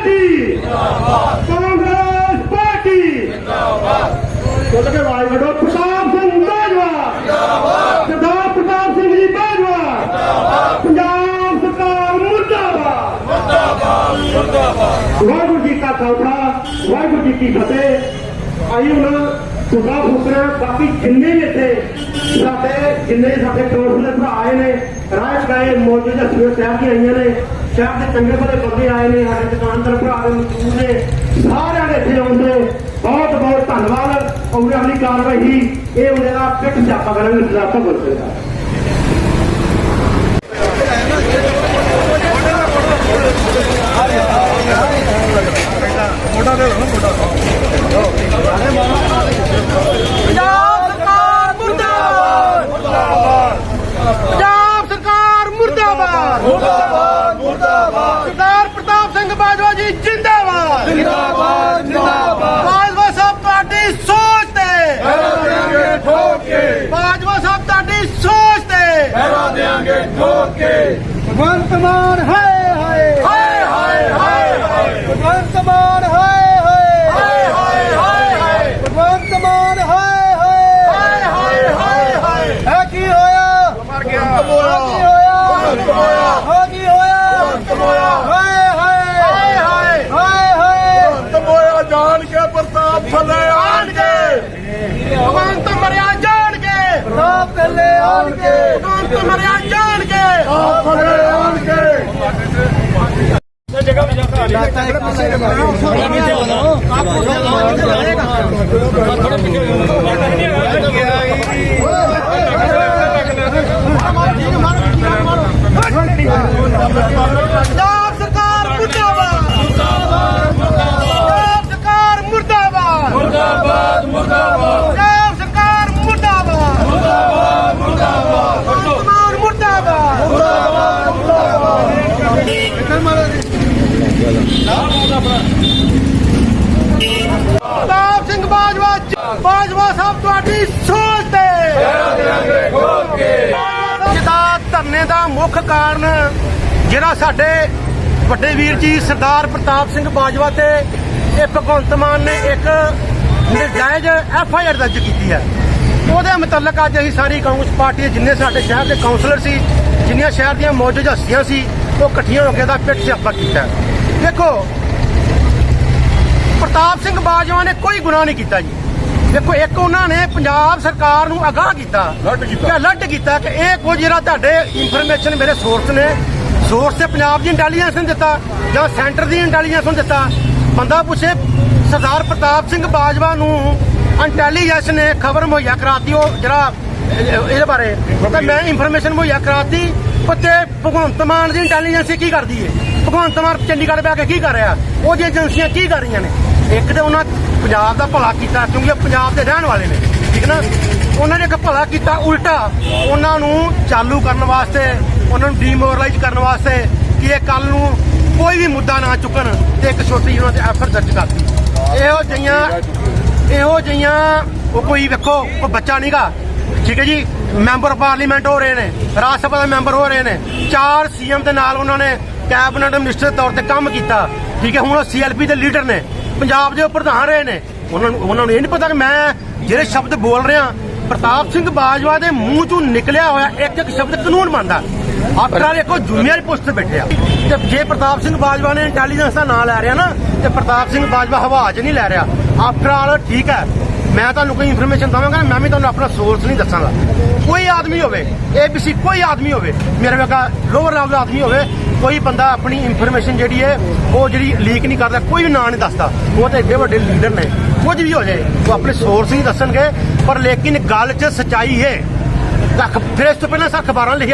Party. ਜਿੰਦਾਬਾਦ Congress party. ਜਿੰਦਾਬਾਦ ਚੱਲ ਕੇ ਆਵਾਜ਼ ਵਡੋ ਪ੍ਰਤਾਪ ਸਿੰਘ ਬਾਜਵਾ। ਜਿੰਦਾਬਾਦ ਸਰਦਾਰ ਪ੍ਰਤਾਪ ਸਿੰਘ ਜੀ ਬਾਜਵਾ। ਜਿੰਦਾਬਾਦ ਪੰਜਾਬ ਸਰਕਾਰ ਮੁਰਦਾਬਾਦ। ਮੁਰਦਾਬਾਦ ਮੁਰਦਾਬਾਦ ਵਾਹਿਗੁਰੂ ਜੀ ਕਾ ਖਾਲਸਾ, ਵਾਹਿਗੁਰੂ ਜੀ ਕੀ ਫਤਿਹ। ਆਈ ਹੁਣ ਸੁਭਾ ਫੁਕਰਾ ਬਾਕੀ ਜਿੰਨੇ ਵੀ ਇੱਥੇ ਸਾਡੇ, ਜਿੰਨੇ ਸਾਡੇ ਕੌਂਸਲਰ ਭਰਾ ਆਏ ਨੇ ਰਾਜ ਗਏ ਮੌਜੂਦਾ ਸਵੇਰ ਸ਼ਹਿਰ ਦੀਆਂ ਆਈਆਂ ਨੇ। ਸ਼ਹਿਰ ਦੇ ਚੰਗੇ ਭਲੇ ਬੰਦੇ ਆਏ ਨੇ, ਸਾਡੇ ਦੁਕਾਨਦਾਰ ਭਰਾ ਦੇ ਮਜ਼ਦੂਰ ਨੇ। ਸਾਰਿਆਂ ਦੇ ਇੱਥੇ ਆਉਂਦੇ ਬਹੁਤ ਬਹੁਤ ਧੰਨਵਾਦ। ਔਰ ਦੀ ਕਾਰਵਾਈ ਇਹ ਉਹਨਾਂ ਦਾ ਪਿੱਠ ਸਿਆਪਾ ਕਰਨ ਲਈ ਸਾਹਿਬ ਬੋਲ ਪੰਜਾਬ ਸਰਕਾਰ ਮੁਰਦਾਬਾਦ ਪੰਜਾਬ ਸਰਕਾਰ ਮੁਰਦਾਬਾਦ ਮੁਰਦਾਬਾਦ ਮੁਰਦਾਬਾਦ ਸਰਦਾਰ ਪ੍ਰਤਾਪ ਸਿੰਘ ਬਾਜਵਾ ਜੀ ਜਿੰਦਾਬਾਦ ਜਿੰਦਾਬਾਦ ਜਿੰਦਾਬਾਦ ਬਾਜਵਾ ਸਾਹਿਬ ਤੁਹਾਡੀ ਸੋਚ ਤੇ ਪਹਿਰਾ ਦੇਾਂਗੇ ਠੋਕ ਕੇ ਬਾਜਵਾ ਸਾਹਿਬ ਤੁਹਾਡੀ ਸੋਚ ਤੇ ਪਹਿਰਾ ਕੇ ਭਗਵੰਤ ਮਾਨ ਹਾਏ ਹਾਏ। ਹਾਏ ਹਾਏ ਹਾਏ ਭਗਵੰਤ ਮਾਨ ਹਾਏ ਹਾਏ। ਹਾਏ ਹਾਏ ਹਾਏ ਭਗਵੰਤ ਮਾਨ ਹਾਏ ਹਾਏ। ਹਾਏ ਹਾਏ ਹਾਏ ਇਹ ਕੀ ਹੋਇਆ? ਮਰ ਗਿਆ। ਕੀ ਹੋਇਆ? ਹੋ ਕੀ ਹੋਇਆ? ਹਾਏ ਹਾਏ। ਹਾਏ ਹਾਏ। ਹਾਏ ਹਾਏ। ਤਮੋਇਆ ਜਾਣ ਕੇ ਪ੍ਰਤਾਪ ਥੱਲੇ ਆਣ ਕੇ। ਭਗਵੰਤ ਮਰਿਆ ਜਾਣ ਕੇ। ਪ੍ਰਤਾਪ ਥੱਲੇ ਆਣ ਕੇ। ਭਗਵੰਤ ਮਰਿਆ ਜਾਣ ਕੇ ਆਪ ਥੱਲੇ ਆਣ ਕੇ ਪੰਜਾਬ ਸਰਕਾਰ ਮੁਰਦਾਬਾਦ। ਮੁਰਦਾਬਾਦ ਸਰਕਾਰ ਮੁਰਦਾਬਾਦ। ਮੁਰਦਾਬਾਦ ਮੁਰਦਾਬਾਦ। ਪੰਜਾਬ ਸਰਕਾਰ ਮੁਰਦਾਬਾਦ ਮੁਰਦਾਬਾਦ ਮੁਰਦਾਬਾਦ ਮੁਰਦਾਬਾਦ ਪ੍ਰਤਾਪ ਸਿੰਘ ਬਾਜਵਾ ਜ- ਬਾਜਵਾ ਸਾਹਿਬ ਤੁਹਾਡੀ ਸੋਚ ਤੇ। ਪਹਿਰਾ ਦੇਾਂਗੇ ਠੋਕ ਕੇ ਜਿਹਦਾ ਧਰਨੇ ਦਾ ਮੁੱਖ ਕਾਰਨ ਜਿਹੜਾ ਸਾਡੇ ਵੱਡੇ ਵੀਰ ਜੀ ਸਰਦਾਰ ਪ੍ਰਤਾਪ ਸਿੰਘ ਬਾਜਵਾ ਤੇ ਇਹ ਭਗਵੰਤ ਮਾਨ ਨੇ ਇੱਕ ਨਜਾਇਜ਼ ਐਫ ਆਈ ਆਰ ਦਰਜ ਕੀਤੀ ਹੈ। ਉਹਦੇ ਮੁਤਲਕ ਅੱਜ ਅਸੀਂ ਸਾਰੀ ਕਾਂਗਰਸ ਪਾਰਟੀ ਦੇ ਜਿੰਨੇ ਸਾਡੇ ਸ਼ਹਿਰ ਦੇ ਕਾਉਂਸਲਰ ਸੀ, ਜਿੰਨੀਆਂ ਸ਼ਹਿਰ ਦੀਆਂ ਮੌਜੂਦ ਹਸਤੀਆਂ ਸੀ, ਉਹ ਇਕੱਠੀਆਂ ਹੋ ਕੇ ਦਾ ਪਿੱਠ ਸਿਆਪਾ ਕੀਤਾ ਦੇਖੋ, ਪ੍ਰਤਾਪ ਸਿੰਘ ਬਾਜਵਾ ਨੇ ਕੋਈ ਗੁਨਾਹ ਨਹੀਂ ਕੀਤਾ ਜੀ। ਦੇਖੋ ਇੱਕ ਉਹਨਾਂ ਨੇ ਪੰਜਾਬ ਸਰਕਾਰ ਨੂੰ ਅਗਾਹ ਕੀਤਾ। ਅਲਰਟ ਕੀਤਾ। ਕਿ ਅਲਰਟ ਕੀਤਾ ਕਿ ਇਹ ਕੁਝ ਜਿਹੜਾ ਤੁਹਾਡੇ ਇਨਫੋਰਮੇਸ਼ਨ ਮੇਰੇ ਸੋਰਸ ਨੇ ਸੋਰਸ ਤੇ ਪੰਜਾਬ ਦੀ ਇੰਟੈਲੀਜੈਂਸ ਨੇ ਦਿੱਤਾ ਜਾਂ ਸੈਂਟਰ ਦੀ ਇੰਟੈਲੀਜੈਂਸ ਨੂੰ ਦਿੱਤਾ। ਬੰਦਾ ਪੁੱਛੇ ਸਰਦਾਰ ਪ੍ਰਤਾਪ ਸਿੰਘ ਬਾਜਵਾ ਨੂੰ ਇੰਟੈਲੀਜੈਂਸ ਨੇ ਖਬਰ ਮੁਹੱਈਆ ਕਰਾਤੀ ਉਹ ਜਿਹੜਾ ਇਹ- ਇਹਦੇ ਬਾਰੇ। ਤਾਂ ਮੈਂ ਇਨਫੋਰਮੇਸ਼ਨ ਮੁਹੱਈਆ ਕਰਾਤੀ ਉੱਤੇ ਭਗਵੰਤ ਮਾਨ ਦੀ ਇੰਟੈਲੀਜੈਂਸ ਕੀ ਕਰਦੀ ਏ? ਭਗਵੰਤ ਮਾਨ ਚੰਡੀਗੜ੍ਹ ਬੈ ਕੇ ਕੀ ਕਰ ਰਿਹਾ? ਉਹਦੀਆਂ ਏਜੰਸੀਆਂ ਕੀ ਕਰ ਰਹੀਆਂ ਨੇ? ਇੱਕ ਤੇ ਉਹਨਾਂ ਪੰਜਾਬ ਦਾ ਭਲਾ ਕੀਤਾ, ਕਿਉਂਕਿ ਉਹ ਪੰਜਾਬ ਦੇ ਰਹਿਣ ਵਾਲੇ ਨੇ, ਠੀਕ ਨਾ? ਉਹਨਾਂ ਨੇ ਇੱਕ ਭਲਾ ਕੀਤਾ, ਉਲਟਾ ਉਹਨਾਂ ਨੂੰ ਚਾਲੂ ਕਰਨ ਵਾਸਤੇ, ਉਹਨਾਂ ਨੂੰ ਡੀਮੋਰਲਾਈਜ਼ ਕਰਨ ਵਾਸਤੇ ਕਿ ਇਹ ਕੱਲ ਨੂੰ ਕੋਈ ਵੀ ਮੁੱਦਾ ਨਾ ਚੁੱਕਣ ਤੇ ਇੱਕ ਛੋਟੀ ਜਿਹੀ ਉਹਨਾਂ ਤੇ ਐਫਰ ਦਰਜ ਕਰਤੀ। ਇਹੋ ਜਿਹੀਆਂ ਇਹੋ ਜਿਹੀਆਂ, ਉਹ ਕੋਈ ਵੇਖੋ, ਕੋਈ ਬੱਚਾ ਨਹੀਂਗਾ ਠੀਕ ਹੈ ਜੀ? ਮੈਂਬਰ ਪਾਰਲੀਮੈਂਟ ਹੋ ਰਹੇ ਨੇ, ਰਾਜ ਸਭਾ ਦੇ ਮੈਂਬਰ ਹੋ ਰਹੇ ਨੇ, ਚਾਰ ਸੀਐਮ ਦੇ ਨਾਲ ਉਹਨਾਂ ਨੇ ਕੈਬਨਿਟ ਮਿਨਿਸਟਰ ਦੇ ਤੌਰ ਤੇ ਕੰਮ ਕੀਤਾ, ਠੀਕ ਹੈ? ਹੁਣ ਉਹ ਸੀਐਲਪੀ ਦੇ ਲੀਡਰ ਨੇ। ਪੰਜਾਬ ਦੇ ਪ੍ਰਧਾਨ ਰਹੇ ਨੇ। ਉਹਨਾਂ ਨੂੰ ਉਹਨਾਂ ਨੂੰ ਇਹ ਨਹੀਂ ਪਤਾ ਕਿ ਮੈਂ ਜਿਹੜੇ ਸ਼ਬਦ ਬੋਲ ਰਿਹਾ, ਪ੍ਰਤਾਪ ਸਿੰਘ ਬਾਜਵਾ ਦੇ ਮੂੰਹ ਚੋਂ ਨਿਕਲਿਆ ਹੋਇਆ ਇੱਕ ਇੱਕ ਸ਼ਬਦ ਕਾਨੂੰਨ ਮੰਨਦਾ ਆਫਟਰ ਆਲ ਇੱਕੋ ਪੋਸਟ ਤੇ ਬੈਠੇ ਆ। ਤੇ ਜੇ ਪ੍ਰਤਾਪ ਸਿੰਘ ਬਾਜਵਾ ਨੇ ਇੰਟੈਲੀਜੈਂਸ ਦਾ ਨਾਂ ਲੈ ਰਿਹਾ ਨਾ, ਤੇ ਪ੍ਰਤਾਪ ਸਿੰਘ ਬਾਜਵਾ ਹਵਾ 'ਚ ਨਹੀਂ ਲੈ ਰਿਹਾ। ਆਫਟਰ ਆਲ ਠੀਕ ਹੈ। ਮੈਂ ਤੁਹਾਨੂੰ ਕੋਈ ਇਨਫੋਰਮੇਸ਼ਨ ਦਵਾਂਗਾ, ਮੈਂ ਵੀ ਤੁਹਾਨੂੰ ਆਪਣਾ ਸੋਰਸ ਨਹੀਂ ਦੱਸਾਂਗਾ। ਕੋਈ ਆਦਮੀ ਹੋਵੇ ਏਬੀਸੀ ਕੋਈ ਆਦਮੀ ਹੋਵੇ, ਮੇਰੇ ਵਰਗਾ ਲੋਅਰ ਲੈਵਲ ਦਾ ਆਦਮੀ ਹੋਵੇ ਕੋਈ ਬੰਦਾ ਆਪਣੀ ਇਨਫੋਰਮੇਸ਼ਨ ਜਿਹੜੀ ਹੈ, ਉਹ ਜਿਹੜੀ ਲੀਕ ਨਹੀਂ ਕਰਦਾ, ਕੋਈ ਵੀ ਨਾਂ ਨਹੀਂ ਦੱਸਦਾ। ਉਹ ਤਾਂ ਏਡੇ ਵੱਡੇ ਲੀਡਰ ਨੇ। ਕੁਝ ਵੀ ਹੋ ਜਾਏ, ਉਹ ਆਪਣੇ ਸੋਰਸ ਹੀ ਦੱਸਣਗੇ, ਪਰ ਲੇਕਿਨ ਗੱਲ 'ਚ ਸਚਾਈ ਹੈ। ਰੱਖ ਫਿਰ ਇਸ ਤੋਂ ਪਹਿਲਾਂ ਸਾ ਅਖਬਾਰਾਂ ਲਿਖਿਆ